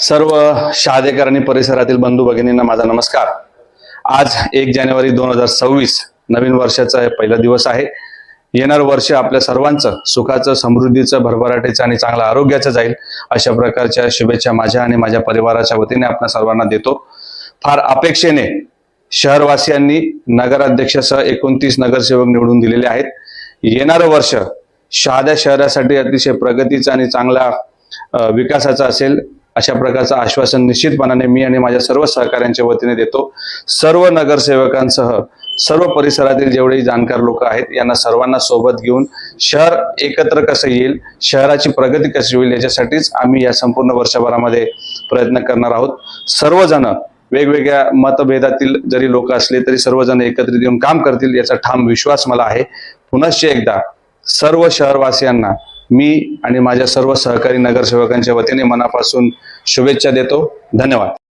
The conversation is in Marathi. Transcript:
सर्व शहादेकर आणि परिसरातील बंधू भगिनींना माझा नमस्कार. आज एक जानेवारी दोन हजार सव्वीस नवीन वर्षाचा हे पहिला दिवस आहे. येणारं वर्ष आपल्या सर्वांचं सुखाचं समृद्धीचं भरभराटीचं आणि चांगलं आरोग्याचं जाईल अशा प्रकारच्या शुभेच्छा माझ्या आणि माझ्या परिवाराच्या वतीने आपण सर्वांना देतो. फार अपेक्षेने शहरवासियांनी नगराध्यक्षासह एकोणतीस नगरसेवक निवडून दिलेले आहेत. येणारं वर्ष शहाद्या शहरासाठी अतिशय प्रगतीचं आणि चांगला विकासाचा असेल. अशा प्रकारचं आश्वासन निश्चितपणाने मी आणि माझ्या सर्व सहकाऱ्यांच्या वतीने देतो. सर्व नगरसेवकांसह सर्व परिसरातील जेवढेही जाणकार लोक आहेत यांना सर्वांना सोबत घेऊन शहर एकत्र कसं येईल शहराची प्रगती कशी होईल याच्यासाठीच आम्ही या संपूर्ण वर्षभरामध्ये प्रयत्न करणार आहोत. सर्वजण वेगवेगळ्या मतभेदातील जरी लोक असले तरी सर्वजण एकत्रित येऊन काम करतील याचा ठाम विश्वास मला आहे. पुनश्च एकदा सर्व शहरवासियांना मी आणि माझ्या सर्व सहकारी नगरसेवकांच्या वतीने मनापासून शुभेच्छा देतो. धन्यवाद.